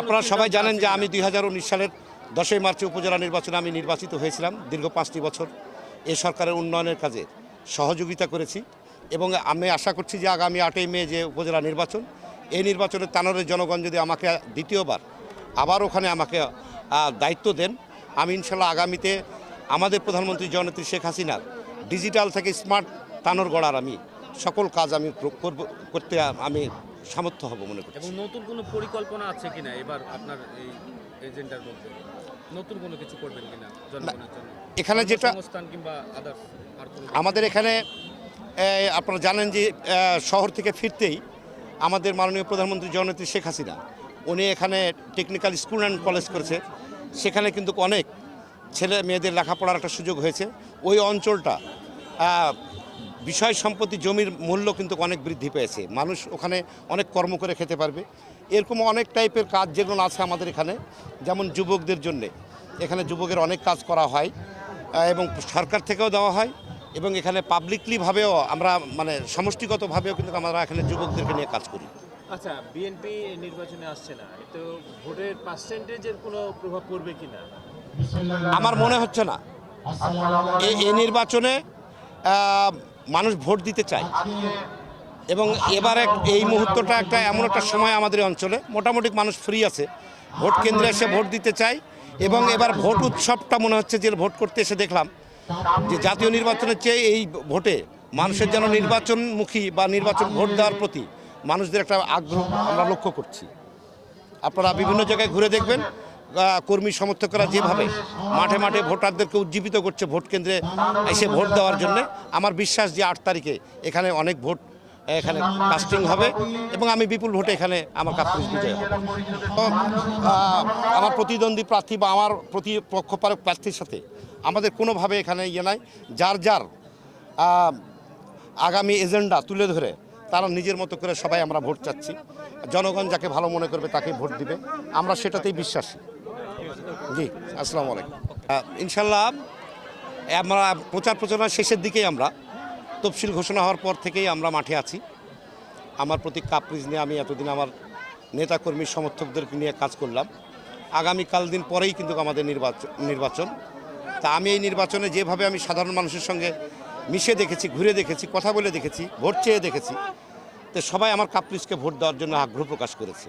আপনারা সবাই জানেন যে আমি দুই হাজার উনিশ সালের দশই মার্চে উপজেলা নির্বাচনে আমি নির্বাচিত হয়েছিলাম দীর্ঘ পাঁচটি বছর এ সরকারের উন্নয়নের কাজে সহযোগিতা করেছি এবং আমি আশা করছি যে আগামী আটই মে যে উপজেলা নির্বাচন, এই নির্বাচনে তানোরের জনগণ যদি আমাকে দ্বিতীয়বার আবার ওখানে আমাকে দায়িত্ব দেন, আমি ইনশাল্লাহ আগামীতে আমাদের প্রধানমন্ত্রী জননেত্রী শেখ হাসিনার ডিজিটাল থেকে স্মার্ট তানোর গড়ার আমি সকল কাজ আমি করতে আমি সামর্থ্য হব মনে করছি। এবং নতুন কোনো পরিকল্পনা আছে কিনা? এবার আপনার এই এজেন্ডার মধ্যে। নতুন কোনো কিছু করবেন কিনা জনগণের জন্য? এখানে যেটা সংস্থান কিংবা আদার্স আমাদের এখানে আপনারা জানেন যে শহর থেকে ফিরতেই আমাদের মাননীয় প্রধানমন্ত্রী জননেত্রী শেখ হাসিনা উনি এখানে টেকনিক্যাল স্কুল অ্যান্ড কলেজ করেছে। সেখানে কিন্তু অনেক ছেলে মেয়েদের লেখাপড়ার একটা সুযোগ হয়েছে। ওই অঞ্চলটা বিষয় সম্পত্তি জমির মূল্য কিন্তু অনেক বৃদ্ধি পেয়েছে। মানুষ ওখানে অনেক কর্ম করে খেতে পারবে। এরকম অনেক টাইপের কাজ যেগুলো আছে আমাদের এখানে যেমন যুবকদের জন্যে। এখানে যুবকের অনেক কাজ করা হয় এবং সরকার থেকেও দেওয়া হয় এবং এখানে পাবলিকলিভাবেও আমরা মানে সমষ্টিগতভাবেও কিন্তু আমরা এখানে যুবকদেরকে নিয়ে কাজ করি। আচ্ছা বিএনপি নির্বাচনে আসছে না। তো ভোটের পার্সেন্টেজের কোনো প্রভাব পড়বে কি না? আমার মনে হচ্ছে না। এই নির্বাচনে মানুষ ভোট দিতে চায়। এবং এবারে এই মুহূর্তটা একটা এমন একটা সময় আমাদের অঞ্চলে। মোটামুটি মানুষ ফ্রি আছে। ভোট কেন্দ্রে এসে ভোট দিতে চায়। এবং এবার ভোট উৎসবটা মনে হচ্ছে যে ভোট করতে এসে দেখলাম যে জাতীয় নির্বাচনের চেয়ে এই ভোটে মানুষের যেন নির্বাচনমুখী বা নির্বাচন ভোট দেওয়ার প্রতি মানুষদের একটা আগ্রহ আমরা লক্ষ্য করছি। আপনারা বিভিন্ন জায়গায় ঘুরে দেখবেন। কর্মী সমর্থকরা যেভাবে মাঠে মাঠে ভোটারদেরকে উজ্জীবিত করছে ভোট কেন্দ্রে এসে ভোট দেওয়ার জন্য, আমার বিশ্বাস যে আট তারিখে এখানে অনেক ভোট এখানে কাস্টিং হবে এবং আমি বিপুল ভোটে এখানে আমার কাপুরুষ বিজয় হবে। আমার প্রতিদ্বন্দ্বী প্রার্থী বা আমার প্রতিপক্ষপারক প্রার্থীর সাথে আমাদের কোনোভাবে এখানে ইয়ে নাই। যার যার আগামী এজেন্ডা তুলে ধরে তারা নিজের মতো করে সবাই আমরা ভোট চাচ্ছি। জনগণ যাকে ভালো মনে করবে তাকে ভোট দিবে। আমরা সেটাতেই বিশ্বাসী। জি, আসসালামু আলাইকুম। ইনশাল্লাহ, আমরা প্রচার প্রচারণার শেষের দিকেই আমরা, তফসিল ঘোষণা হওয়ার পর থেকেই আমরা মাঠে আছি। আমার প্রতি কাপ্রিজ নিয়ে আমি এতদিন আমার নেতাকর্মী সমর্থকদেরকে নিয়ে কাজ করলাম। আগামীকাল দিন পরেই কিন্তু আমাদের নির্বাচন নির্বাচন। তা আমি এই নির্বাচনে যেভাবে আমি সাধারণ মানুষের সঙ্গে মিশে দেখেছি, ঘুরে দেখেছি, কথা বলে দেখেছি, ভোট চেয়ে দেখেছি, তো সবাই আমার কাপ্রিজকে ভোট দেওয়ার জন্য আগ্রহ প্রকাশ করেছে।